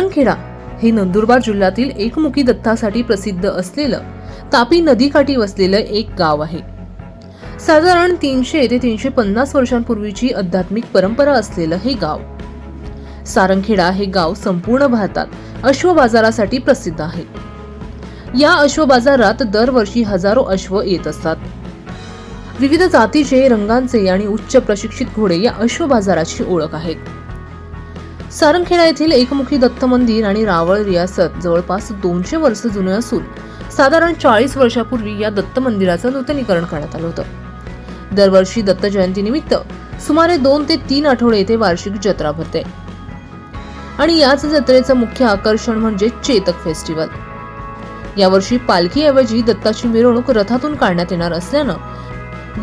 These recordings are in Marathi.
सारंगखेडा हे नंदुरबार जिल्ह्यातील एकमुखी दत्तासाठी प्रसिद्ध असलेलं तापी नदीकाठी वसलेलं एक गाव आहे. साधारण तीनशे ते तीनशे पन्नास वर्षांपूर्वीची आध्यात्मिक परंपरा असलेलं हे गाव. सारंगखेडा हे गाव संपूर्ण भारतात अश्व बाजारासाठी प्रसिद्ध आहे. या अश्व बाजारात दरवर्षी हजारो अश्व येत असतात. विविध जातीचे रंगांचे आणि उच्च प्रशिक्षित घोडे या अश्व बाजाराची ओळख आहेत. सारंगखेडा येथील एकमुखी दत्त मंदिर आणि रावळ रियासत जवळपास दोनशे वर्ष जुने असून साधारण चाळीस वर्षापूर्वी या दत्त मंदिराचं नूतनीकरण करण्यात आलं होतं. दरवर्षी दत्त जयंतीनिमित्त सुमारे दोन ते तीन आठवडे येथे वार्षिक जत्रा भरते. आणि याच जत्रेचं मुख्य आकर्षण म्हणजे चेतक फेस्टिवल. यावर्षी पालखीऐवजी दत्ताची मिरवणूक रथातून काढण्यात येणार असल्यानं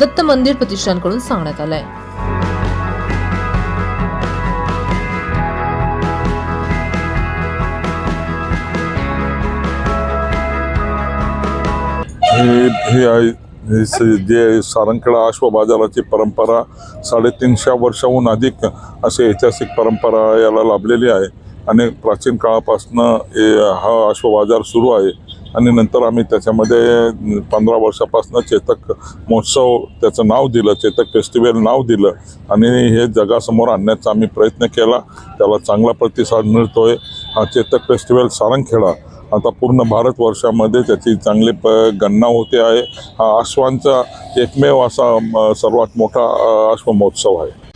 दत्त मंदिर प्रतिष्ठानकडून सांगण्यात आलंय. हे हे आहे हे जे सारंगखेडा अश्व बाजाराची परंपरा साडेतीनशे वर्षाहून अधिक अशी ऐतिहासिक परंपरा याला लाभलेली आहे. आणि प्राचीन काळापासून हा अश्व बाजार सुरू आहे. आणि नंतर आम्ही त्याच्यामध्ये पंधरा वर्षापासून चेतक महोत्सव त्याचं नाव दिलं चेतक फेस्टिवल नाव दिलं. आणि हे जगासमोर आणण्याचा आम्ही प्रयत्न केला. त्याला चांगला प्रतिसाद मिळतोय. हा चेतक फेस्टिवल सारंगखेडा आता पूर्ण भारतवर्षामध्ये त्याची चांगली प गणना होते आहे. हा अश्वांचा एकमेव असा सर्वात मोठा अ, अश्व महोत्सव आहे.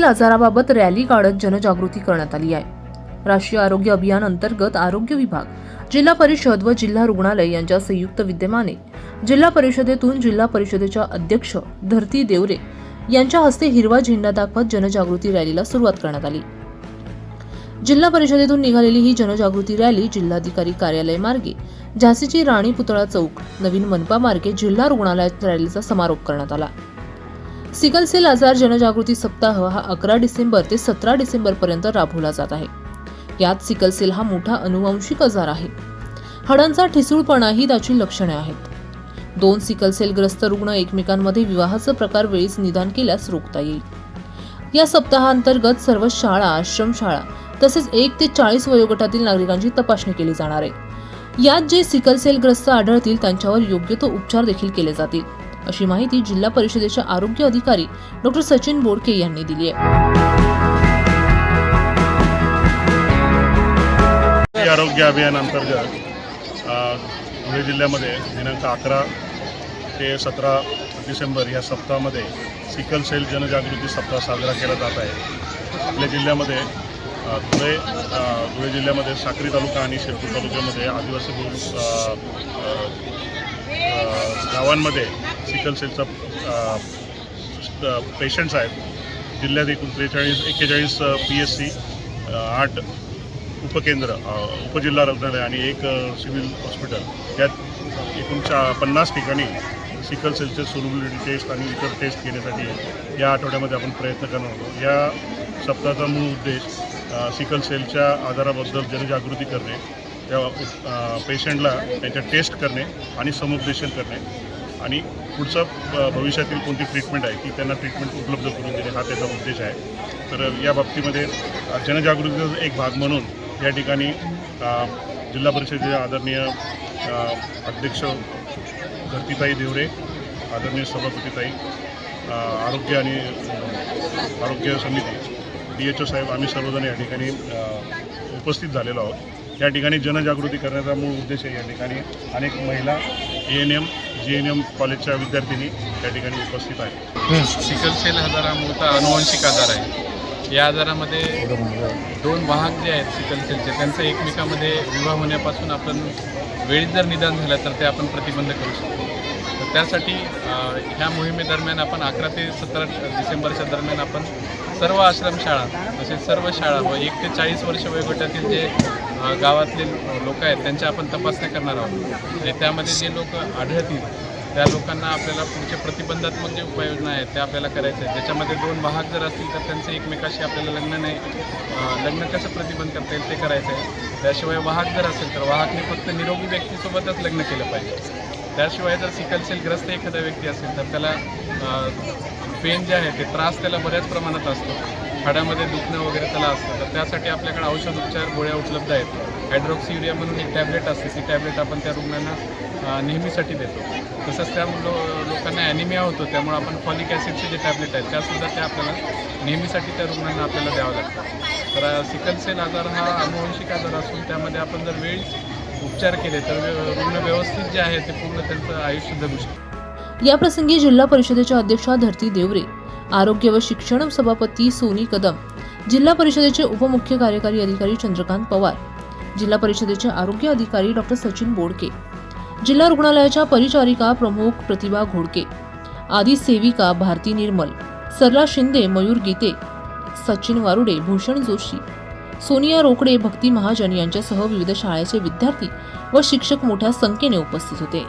सिकल आजाराबाबत रॅली काढत जनजागृती करण्यात आली आहे. राष्ट्रीय आरोग्य अभियान अंतर्गत आरोग्य विभाग जिल्हा परिषद व जिल्हा रुग्णालय यांच्या संयुक्त विद्यमाने जिल्हा परिषदेतून जिल्हा परिषदेच्या अध्यक्ष धरती देवरे यांच्या हस्ते हिरवा झेंडा दाखवत जनजागृती रॅलीला सुरुवात करण्यात आली. जिल्हा परिषदेतून निघालेली ही जनजागृती रॅली जिल्हाधिकारी कार्यालय मार्गे झाशीची राणी पुतळा चौक नवीन मनपा मार्गे जिल्हा रुग्णालयात रॅलीचा समारोप करण्यात आला. सिकल सेल आजार जनजागृती सप्ताह हा अकरा डिसेंबर ते सतरा डिसेंबर पर्यंत राबवला जात आहे. यात सिकल सेल हा मोठा अनुवांशिक आजार आहे. हाडांचा ठिसूळपणा ही त्याची लक्षणे आहेत. दोन सिकल सेल ग्रस्त रुग्ण एकमेकांमध्ये विवाहाचा प्रकार वेळीच निदान केल्यास रोखता येईल. या सप्ताहांतर्गत सर्व शाळा आश्रमशाळा तसेच एक ते चाळीस वयोगटातील नागरिकांची तपासणी केली जाणार आहे. यात जे सिकल सेल ग्रस्त आढळतील त्यांच्यावर योग्य तो उपचार देखील केले जातील. अशी माहिती जिल्हा परिषदेच्या आरोग्य अधिकारी डॉक्टर सचिन बोडके यांनी दिली आहे. आरोग्य अभियान अंतर्गत धुळे जिल्ह्यामध्ये दिनांक अकरा ते सतरा डिसेंबर या सप्ताहामध्ये सिकल सेल जनजागृती सप्ताह साजरा केला जात आहे. आपल्या जिल्ह्यामध्ये धुळे धुळे जिल्ह्यामध्ये साक्री तालुका आणि शिरपूर तालुक्यामध्ये आदिवासी गावांमध्ये सिकल सेलचा पेशंट्स आहेत. जिल्ह्यात एकूण त्रेचाळीस एक्केचाळीस पी एस सी आठ उपकेंद्र उपजिल्हा रुग्णालय आणि एक सिव्हिल हॉस्पिटल. यात एकूण चा पन्नास ठिकाणी सिकल सेलचे सोलबिलिटी टेस्ट आणि इतर टेस्ट घेण्यासाठी या आठवड्यामध्ये आपण प्रयत्न करणार आहोत. या सप्ताहाचा मूळ उद्देश सिकल सेलच्या आजाराबद्दल जनजागृती करणे. त्या पेशंटला त्यांच्या टेस्ट करणे आणि समुपदेशन करणे. आणि पुढचं भविष्यातील कोणती ट्रीटमेंट आहे ती त्यांना ट्रीटमेंट उपलब्ध करून देणे हा त्याचा उद्देश आहे. तर या बाबतीमध्ये जनजागृतीचा एक भाग म्हणून या ठिकाणी जिल्हा परिषदेचे आदरणीय अध्यक्ष धरतीताई देवरे आदरणीय सभापतीताई आरोग्य आणि आरोग्य समिती डी एच ओ साहेब आम्ही सर्वजण या ठिकाणी उपस्थित झालेलो आहोत. या ठिकाणी जनजागृती करण्याचा मूळ उद्देश आहे या ठिकाणी अनेक महिला A N M G N M कॉलेजच्या विद्यार्थिनी या ठिकाणी उपस्थित आहेत. सिकल सेल आजार हा मूळतः अनुवांशिक आजार आहे या आजारामध्ये दोन वाहक जे आहेत सिकल सेलचे त्यांचं एकमेकामध्ये विवाह होण्यापासून आपण वेळीत जर निदान झालं तर ते आपण प्रतिबंध करू शकतो. त्यासाठी ह्या मोहिमेदरम्यान आपण अकरा ते सतरा डिसेंबरच्या दरम्यान आपण सर्व आश्रमशाळा तसेच सर्व शाळा व एक ते चाळीस वर्ष वयोगटातील जे गावातले लोक आहेत त्यांच्या आपण तपासण्या करणार आहोत. आणि त्यामध्ये जे लोक आढळतील त्या लोकांना आपल्याला पुढचे प्रतिबंधात्मक जे उपाययोजना आहेत त्या आपल्याला करायच्या आहेत. ज्याच्यामध्ये दोन वाहक जर असतील तर त्यांचं एकमेकाशी आपल्याला लग्न नाही लग्न कसं प्रतिबंध करता येईल ते करायचं आहे. त्याशिवाय वाहक जर असेल तर वाहकने फक्त निरोगी व्यक्तीसोबतच लग्न केलं पाहिजे. त्याशिवाय जर सिकलसेलग्रस्त ग्रस्त एखादा व्यक्ती असेल तर त्याला पेन जे आहे ते त्रास त्याला बऱ्याच प्रमाणात असतो. हाडामध्ये दुखणं वगैरे त्याला असतं. तर त्यासाठी आपल्याकडे औषध उपचार गोळ्या उपलब्ध आहेत. हायड्रोक्सी युरिया म्हणून एक टॅबलेट असते. ती टॅबलेट आपण त्या रुग्णांना नेहमीसाठी देतो. तसंच त्या लो लोकांना ॲनिमिया होतो. त्यामुळे आपण फॉलिक ॲसिडचे जे टॅबलेट आहेत त्यासुद्धा त्या आपल्याला नेहमीसाठी त्या रुग्णांना आपल्याला द्यावं लागतं. तर सिकलसेल आजार हा अनुवंशिक आजार असून त्यामध्ये आपण जर वेळीच उपचार केले तर रुग्ण व्यवस्थित जे आहे ते पूर्ण त्यांचं आयुष्य जगू शकतो या प्रसंगी जिल्हा परिषदेच्या अध्यक्षा धरती देवरे आरोग्य व शिक्षण सभापती सोनी कदम जिल्हा परिषदेचे उपमुख्य कार्यकारी अधिकारी चंद्रकांत पवार जिल्हा परिषदेचे आरोग्य अधिकारी डॉक्टर सचिन बोडके जिल्हा रुग्णालयाच्या परिचारिका प्रमुख प्रतिभा घोडके आदी सेविका भारती निर्मल सरला शिंदे मयूर गीते सचिन वारुडे भूषण जोशी सोनिया रोकडे भक्ती महाजन यांच्यासह विविध शाळेचे विद्यार्थी व शिक्षक मोठ्या संख्येने उपस्थित होते.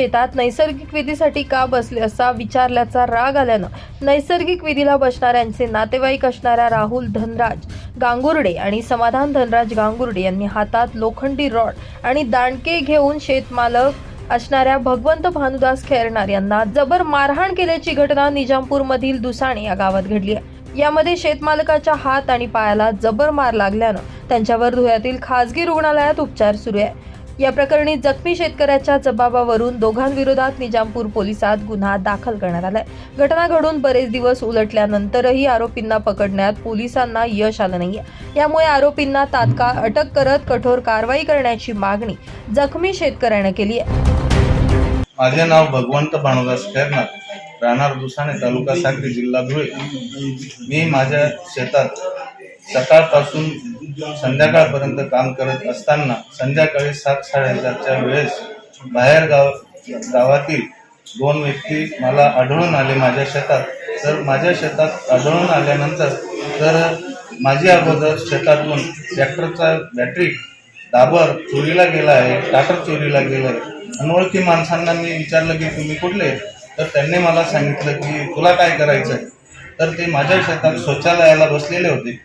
शेतात नैसर्गिक विधीसाठी का बसले असा विचारल्याचा राग आल्यानं नैसर्गिक विधीला बसणाऱ्यांचे नातेवाईक असणाऱ्या राहुल धनराज गांगुर्डे आणि समाधान धनराज गांगुर्डे यांनी हातात लोखंडी रॉड आणि दांडके घेऊन शेतमालक असणाऱ्या भगवंत भानुदास खेरणार यांना जबर मारहाण केल्याची घटना निजामपूरमधील दुसाणे या गावात घडली आहे. यामध्ये शेतमालकाच्या हात आणि पायाला जबर मार लागल्यानं त्यांच्यावर धुळ्यातील खासगी रुग्णालयात उपचार सुरू आहे. या प्रकरणी जखमी शेतकऱ्याच्या जबाबावरून दोघांविरोधात निजामपूर पोलिसात गुन्हा दाखल करण्यात आलाय. घटना घडून बरेच दिवस उलटल्यानंतरही आरोपींना पकडण्यात पोलिसांना यश आलं नाहीये. यामुळे आरोपींना तात्काळ अटक करत कठोर कारवाई करण्याची मागणी जखमी शेतकऱ्याने केली आहे. माझे नाव भगवंत भानुदास खैरनार राहणार दुसाने तालुका साक्री जिल्हा धुळे. मी माझ्या शेतात सकाळपासून संध्याकाळपर्यंत काम करत असताना संध्याकाळी सात साडेसातच्या वेळेस बाहेर गाव गावातील दोन व्यक्ती मला आढळून आले माझ्या शेतात. तर माझ्या शेतात आढळून आल्यानंतर तर माझी अगोदर शेतातून ट्रॅक्टरचा बॅटरी दाबर चोरीला गेला आहे टाटर चोरीला गेलं आहे अनोळखी माणसांना मी विचारलं की तुम्ही कुठले? तर त्यांनी मला सांगितलं की तुला काय करायचं आहे तर ते माझ्या शेतात शौचालयाला बसलेले होते.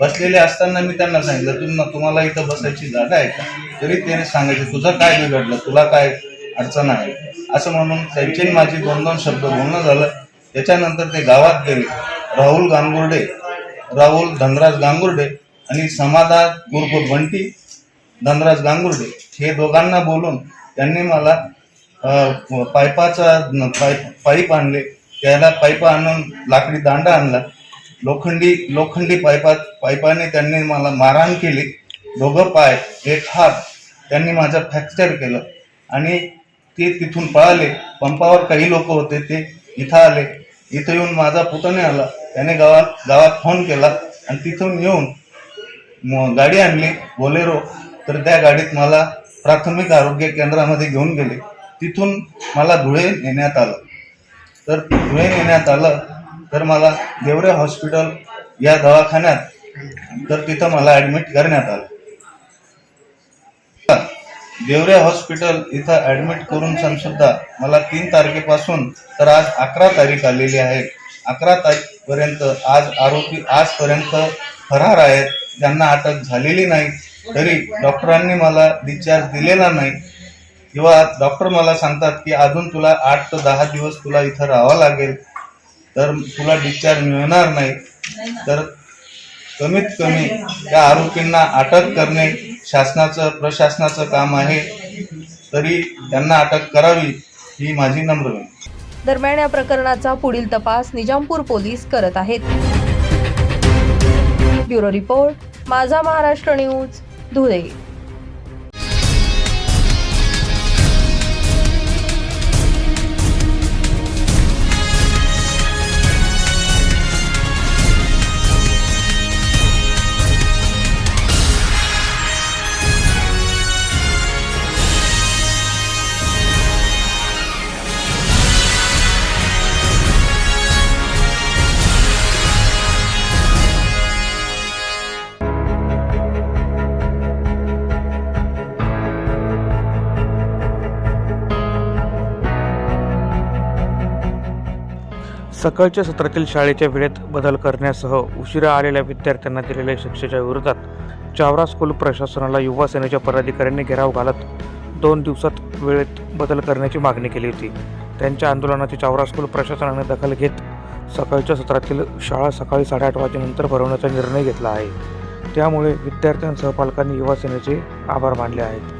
बसलेले असताना मी त्यांना सांगितलं तुम्ही तुम्हाला इथं बसायची जागा आहे का? तरी त्याने सांगायचे तुझं काय बिघडलं? तुला काय अडचण आहे? असं म्हणून त्यांचे माझी दोन दोन शब्द बोलणं झालं. त्याच्यानंतर ते गावात गेले. राहुल गांगुर्डे राहुल धनराज गांगुर्डे आणि समाधान उर्फ बंटी धनराज गांगुर्डे हे दोघांना बोलून त्यांनी मला पायपाचा पाईपाचा पाईप पाईप आणले. त्याला पाईप आणून लाकडी दांडा आणला. लोखंडी लोखंडी पाईपात पायपाने त्यांनी मला मारहाण केली. दोघं पाय एक हात त्यांनी माझं फ्रॅक्चर केलं. आणि ते तिथून पळाले. पंपावर काही लोक होते ते इथं आले. इथं येऊन माझा पुतणे आला. त्याने गावात गावात फोन केला आणि तिथून येऊन गाडी आणली बोलेरो. तर त्या गाडीत मला प्राथमिक आरोग्य केंद्रामध्ये घेऊन गेले. तिथून मला धुळे नेण्यात आलं. तर धुळे नेण्यात आलं. तर मला देवरे हॉस्पिटल या दवाखान्यात तर तिथं मला ॲडमिट करण्यात आलं. देवरे हॉस्पिटल इथं ॲडमिट करून सन सुद्धा मला तीन तारखेपासून तर आज अकरा तारीख आलेली आहे. अकरा तारीखपर्यंत आज आरोपी आजपर्यंत फरार आहेत. ज्यांना अटक झालेली नाही तरी डॉक्टरांनी मला डिस्चार्ज दिलेला नाही. किंवा डॉक्टर मला सांगतात की अजून तुला आठ ते दहा दिवस तुला इथं राहावं लागेल. तर तुला डिस्चार्ज मिळणार नाही तर कमीत कमी त्या आरोपींना अटक करणे शासनाचं प्रशासनाचं काम आहे. तरी त्यांना अटक करावी ही माझी नम्र विनंती. दरम्यान या प्रकरणाचा पुढील तपास निजामपूर पोलीस करत आहेत. ब्युरो रिपोर्ट माझा महाराष्ट्र न्यूज धुळे. सकाळच्या सत्रातील शाळेच्या वेळेत बदल करण्यासह उशिरा आलेल्या विद्यार्थ्यांना दिलेल्या शिक्षेच्या विरोधात चावरा स्कूल प्रशासनाला युवा सेनेच्या पदाधिकाऱ्यांनी घेराव घालत दोन दिवसात वेळेत बदल करण्याची मागणी केली होती. त्यांच्या आंदोलनाची चावरा स्कूल प्रशासनाने दखल घेत सकाळच्या सत्रातील शाळा सकाळी साडेआठ वाजेनंतर भरवण्याचा निर्णय घेतला आहे. त्यामुळे विद्यार्थ्यांसह पालकांनी युवा सेनेचे आभार मानले आहेत.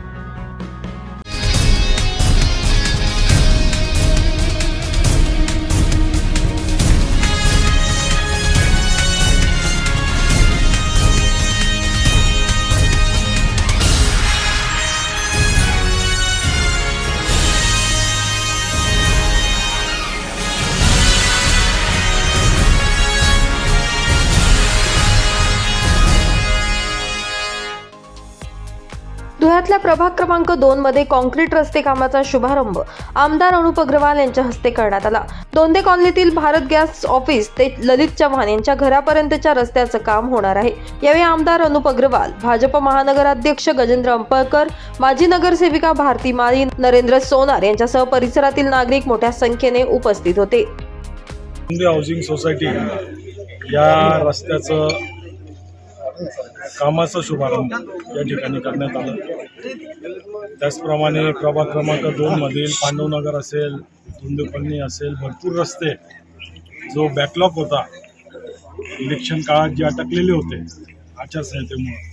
शहरातल्या प्रभाग क्रमांक दोन मध्ये कॉन्क्रीट रस्ते कामाचा शुभारंभ आमदार अनुप अग्रवाल यांच्या हस्ते करण्यात आला. दोंदे कॉलनीतील भारत गॅस ऑफिस ते ललित चव्हाण यांच्या घरापर्यंतच्या रस्त्याचं काम होणार आहे. यावेळी आमदार अनुप अग्रवाल भाजप महानगराध्यक्ष गजेंद्र अंपळकर माजी नगरसेविका भारती माळी नरेंद्र सोनार यांच्यासह परिसरातील नागरिक मोठ्या संख्येने उपस्थित होते. हाऊसिंग सोसायटी या रस्त्याचं कामाचा शुभारंभ या ठिकाणी करण्यात आला. त्याचप्रमाणे प्रभाग क्रमांक दोनमधील पांडवनगर असेल धुंदे असेल भरपूर रस्ते. जो बॅकलॉग होता इलेक्शन काळात जे अटकलेले होते आचारसंहितेमुळं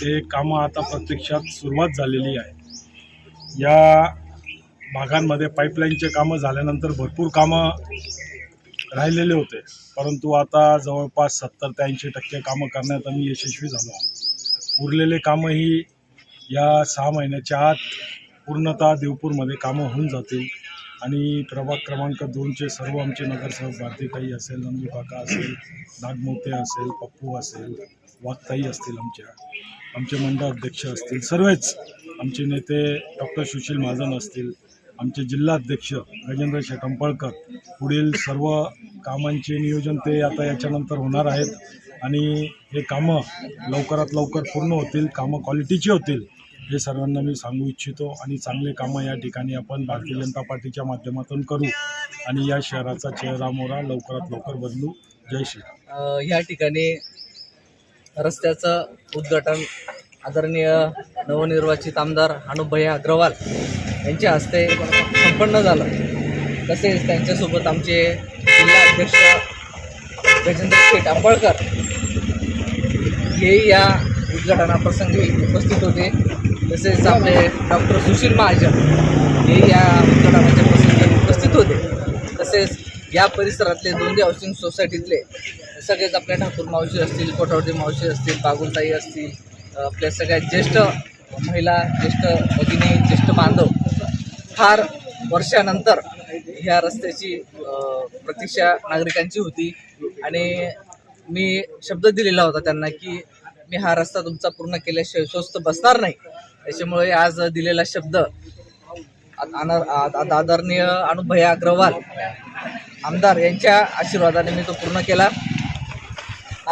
ते कामं आता प्रत्यक्षात सुरुवात झालेली आहे. या भागांमध्ये पाईपलाईनचे कामं झाल्यानंतर भरपूर कामं राहिलेले होते. परंतु आता जवळपास सत्तर ते ऐंशी टक्के कामं करण्यात आम्ही यशस्वी झालो आहोत. उरलेले कामंही या सहा महिन्याच्या आत पूर्णतः देवपूरमध्ये कामं होऊन जातील. आणि प्रभाग क्रमांक दोनचे सर्व आमचे नगरसेवक भारतीताई असेल नंदू काका असेल नागमोते असेल पप्पू असेल वाघताई असतील आमच्या. आमचे मंडळ अध्यक्ष असतील. सर्वच आमचे नेते डॉक्टर सुशील महाजन असतील. आमचे जिल्हाध्यक्ष गजेंद्र शेटंपळकर पुढील सर्व कामांचे नियोजन ते आता याच्यानंतर होणार आहेत. आणि हे कामं लवकरात लवकर पूर्ण होतील कामं क्वालिटीची होतील हे सर्वांना मी सांगू इच्छितो. आणि चांगले कामं या ठिकाणी आपण भारतीय जनता पार्टीच्या माध्यमातून करू. आणि या शहराचा चेहरा मोहरा लवकरात लवकर बदलू. जय श्री या ठिकाणी रस्त्याचं उद्घाटन आदरणीय नवनिर्वाचित आमदार अनुभय अग्रवाल यांच्या हस्ते संपन्न झालं. तसेच त्यांच्यासोबत आमचे जिल्हा अध्यक्ष गजेंद्र शेठ आंबळकर हे या उद्घाटनाप्रसंगी उपस्थित होते. तसेच आपले डॉक्टर सुशील महाजन हे या उद्घाटनाच्या प्रसंगी उपस्थित होते. तसेच या परिसरातले दोन्ही हाऊसिंग सोसायटीतले सगळेच आपल्या ठाकूर मावशी असतील कोठावटी मावशी असतील बागुलताई असतील आपल्या सगळ्यात ज्येष्ठ महिला ज्येष्ठ भगिनी ज्येष्ठ बांधव फार वर्षानंतर ह्या रस्त्याची प्रतीक्षा नागरिकांची होती. आणि मी शब्द दिलेला होता त्यांना की मी हा रस्ता तुमचा पूर्ण केल्याशिवाय स्वस्त बसणार नाही. त्याच्यामुळे आज दिलेला शब्द आदरणीय अनुभय अग्रवाल आमदार यांच्या आशीर्वादाने मी तो पूर्ण केला.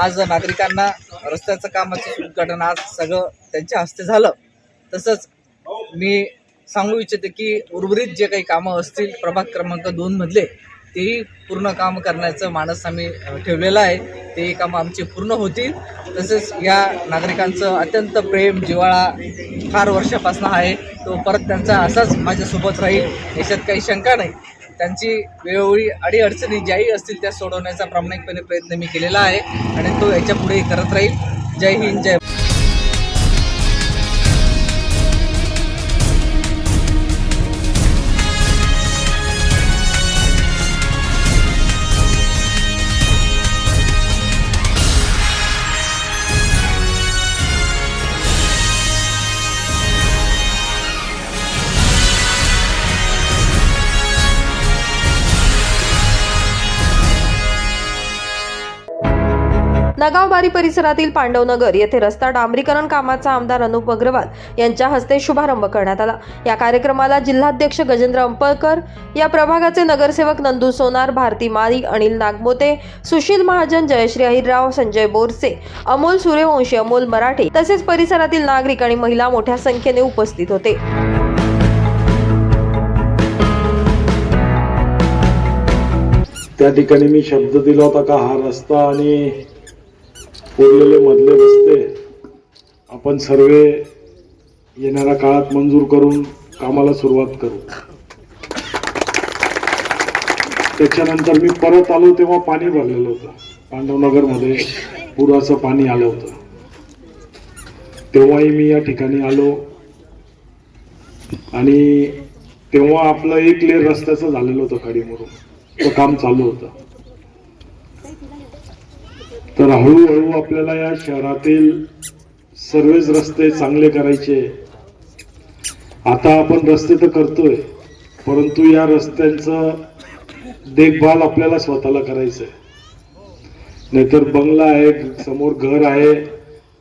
आज नागरिकांना रस्त्याचं कामाचं उद्घाटन आज सगळं त्यांच्या हस्ते झालं. तसंच मी सांगू इच्छिते की उर्वरित जे काही कामं असतील प्रभाग क्रमांक दोनमधले तेही पूर्ण काम करण्याचं मानस आम्ही ठेवलेलं आहे. तेही कामं आमची पूर्ण होतील. तसेच या नागरिकांचं अत्यंत प्रेम जिव्हाळा फार वर्षापासून आहे. तो परत त्यांचा असाच माझ्यासोबत राहील याच्यात काही शंका नाही. त्यांची वेळोवेळी अडीअडचणी ज्याही असतील त्या सोडवण्याचा प्रामाणिकपणे प्रयत्न मी केलेला आहे. आणि तो याच्या पुढेही करत राहील. जय हिंद जय नगावबारी परिसरातील पांडवनगर येथे रस्ता डांबरीकरण कामाचा आमदार अनुप अग्रवाल यांच्या हस्ते शुभारंभ करण्यात आला. या कार्यक्रमाला जिल्हाध्यक्ष गजेंद्र अंपळकर या प्रभागाचे नगरसेवक नंदू सोनार भारती माळी अनिल नागमोते सुशील महाजन जयश्री अहिरराव संजय बोरसे अमोल सूर्यवंशी अमोल मराठे तसेच परिसरातील नागरिक आणि महिला मोठ्या संख्येने उपस्थित होते. त्या ठिकाणी मी शब्द दिला होता का हा रस्ता आणि कोरलेले मधले रस्ते आपण सर्व येणाऱ्या काळात मंजूर करून कामाला सुरुवात करू. त्याच्यानंतर मी परत आलो तेव्हा पाणी भरलेलं होतं. पांडवनगरमध्ये पुराचं पाणी आलं होतं. तेव्हाही मी या ठिकाणी आलो. आणि तेव्हा आपलं एक लेर रस्त्याचं झालेलं होतं खाडीमरून तो काम चालू होतं. तर हळूहळू आपल्याला या शहरातील सर्वच रस्ते चांगले करायचे. आता आपण रस्ते तर करतोय परंतु या रस्त्यांचं देखभाल आपल्याला स्वतःला करायचं आहे नाहीतर बंगला आहे समोर घर आहे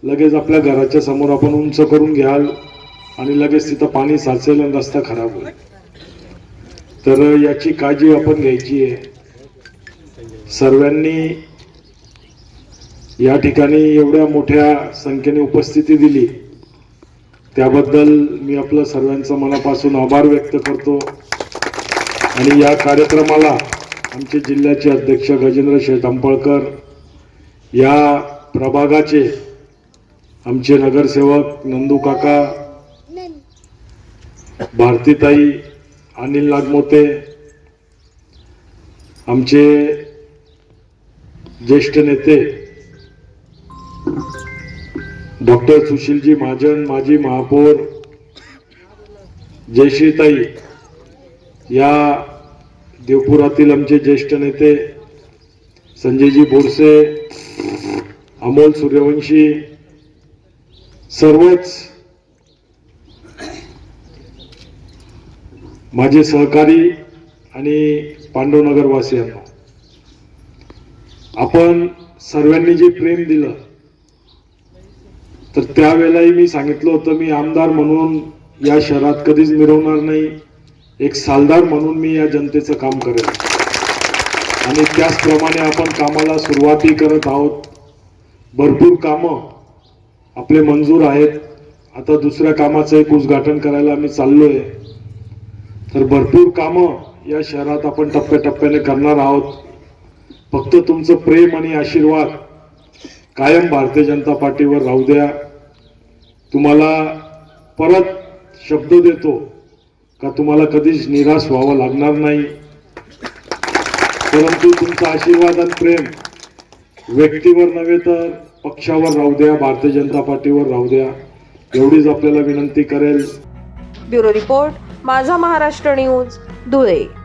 लगेच आपल्या घराच्या समोर आपण उंच करून घ्याल आणि लगेच तिथं पाणी साचेल आणि रस्ता खराब होईल. तर याची काळजी आपण घ्यायची आहे. सर्वांनी या ठिकाणी एवढ्या मोठ्या संख्येने उपस्थिती दिली. त्याबद्दल मी आपलं सर्वांचं मनापासून आभार व्यक्त करतो. आणि या कार्यक्रमाला आमचे जिल्ह्याचे अध्यक्ष गजेंद्र शेठ या प्रभागाचे आमचे नगरसेवक नंदू काका भारतीताई अनिल नागमोते आमचे ज्येष्ठ नेते डॉक्टर सुशीलजी महाजन माजी महापौर जयश्रीताई या देवपुरातील आमचे ज्येष्ठ नेते संजयजी बोरसे अमोल सूर्यवंशी सर्वच माझे सहकारी आणि पांडवनगरवासियांना. आपण सर्वांनी जे प्रेम दिलं तर त्यावेळेलाही मी सांगितलं होतं मी आमदार म्हणून या शहरात कधीच मिरवणार नाही. एक सालदार म्हणून मी या जनतेचं काम करेन आणि त्याचप्रमाणे आपण कामाला सुरुवातही करत आहोत. भरपूर कामं आपले मंजूर आहेत. आता दुसऱ्या कामाचं एक उद्घाटन करायला आम्ही चाललोय. तर भरपूर कामं या शहरात आपण टप्प्याटप्प्याने करणार आहोत. फक्त तुमचं प्रेम आणि आशीर्वाद कायम भारतीय जनता पार्टीवर राहू द्या. तुम्हाला परत शब्द देतो का तुम्हाला कधीच निराश व्हावं लागणार नाही? परंतु तुमचा आशीर्वाद आणि प्रेम व्यक्तीवर नव्हे तर पक्षावर राहू द्या भारतीय जनता पार्टीवर राहू द्या. एवढीच आपल्याला विनंती करेल. ब्युरो रिपोर्ट माझा महाराष्ट्र न्यूज धुळे.